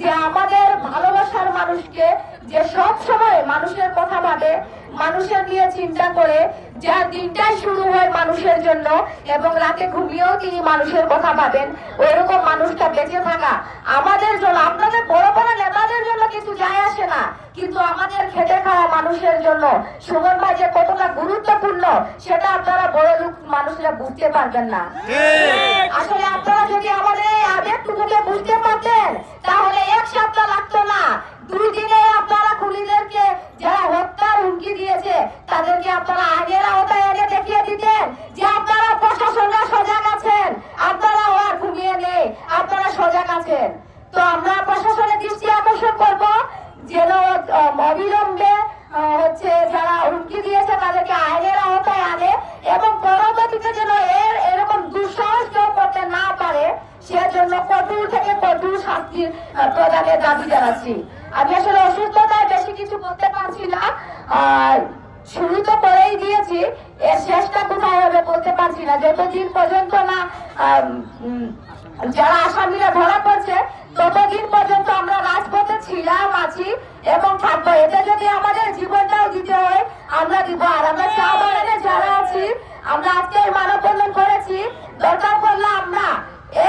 যে আমাদের ভালোবাসার মানুষকে যে সব সময় মানুষের কথা ভাবে মানুষের নিয়ে চিন্তা করে যা দিনটাই শুরু হয় মানুষের জন্য এবং রাতে ঘুমিয়েও তিনি মানুষের কথা ভাবেন ওইরকম মানুষটা বেঁচে থাকা। আমাদের জন্য আপনাদের বড় বড় নেতাদের জন্য কিছু যায় আসে না কিন্তু আমাদের খেটে খাওয়া মানুষের জন্য। সুমন ভাই যে কতটা গুরুত্বপূর্ণ সেটা আপনারা বড় লোক মানুষরা বুঝতে পারবেন না। আসলে আপনারা যদি হুমকি দিয়েছে তাদেরকে আইনের আওতায় আনে এবং পরবর্তীতে যেন এর এরকম দুঃসাহস কেউ করতে না পারে, সেজন্য কঠোর থেকে কঠোর শাস্তি প্রদানের দাবি জানাচ্ছি। আমি আসলে অসুস্থতায় বেশি কিছু বলতে পারছি না। আর শুরু তো করেই দিয়েছি, এর শেষটা কোথায় হবে বলতে পারছি না। যতদিন পর্যন্ত না যারা আসামিরা ধরা পড়ছে, ততদিন পর্যন্ত আমরা রাজপথে ছিলাম, আছি এবং থাকব। এতে যদি আমাদের জীবনটাও দিতে হয় আমরা দিব আর আমরা চা বাগানে যারা আছি আমরা আজকে এই মানববন্ধন করেছি। দরকার পড়লে আমরা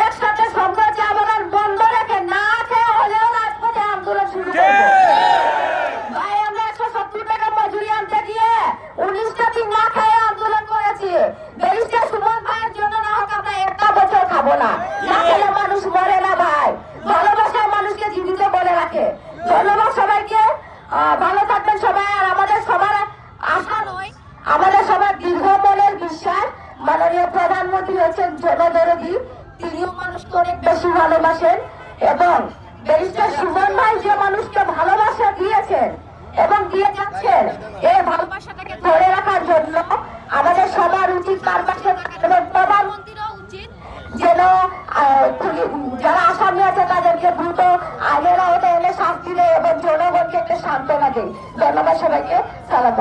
একসাথে সম্পর্ক চা বাগান বন্ধ রেখে না খেয়ে হলেও রাজপথে আন্দোলন শুরু করব। ভাই আমরা একশো সত্তর টাকা মজুরি আনতে গিয়ে উনিশটা দিন না খেয়ে আন্দোলন করেছি। ব্যারিস্টার সুমন ভাইয়ের জন্য না হোক আমরা একটা বছর খাব না। না খেলে মানুষ মরে না ভাই। ভালোবাসায় মানুষকে জীবিত বলে রাখে। ধন্যবাদ সবাইকে। ভালো মাননীয় প্রধানমন্ত্রী হচ্ছেন জনদরদি। তিনিও মানুষকে অনেক বেশি ভালোবাসেন এবং ব্যারিস্টার সুমন ভাই যে মানুষকে ভালোবাসা দিয়েছেন এবং দিয়ে যাচ্ছেন এই ভালোবাসাটাকে ধরে রাখার জন্য আমাদের সবার উচিত তার পাশে এবং প্রধানমন্ত্রীরও উচিত যেন যারা আসামি আছে তাদেরকে দ্রুত আইনের আওতায় এনে শাস্তি দেয় এবং জনগণকে একটা সান্ত্বনা দেয়। ধন্যবাদ সবাইকে। সালাম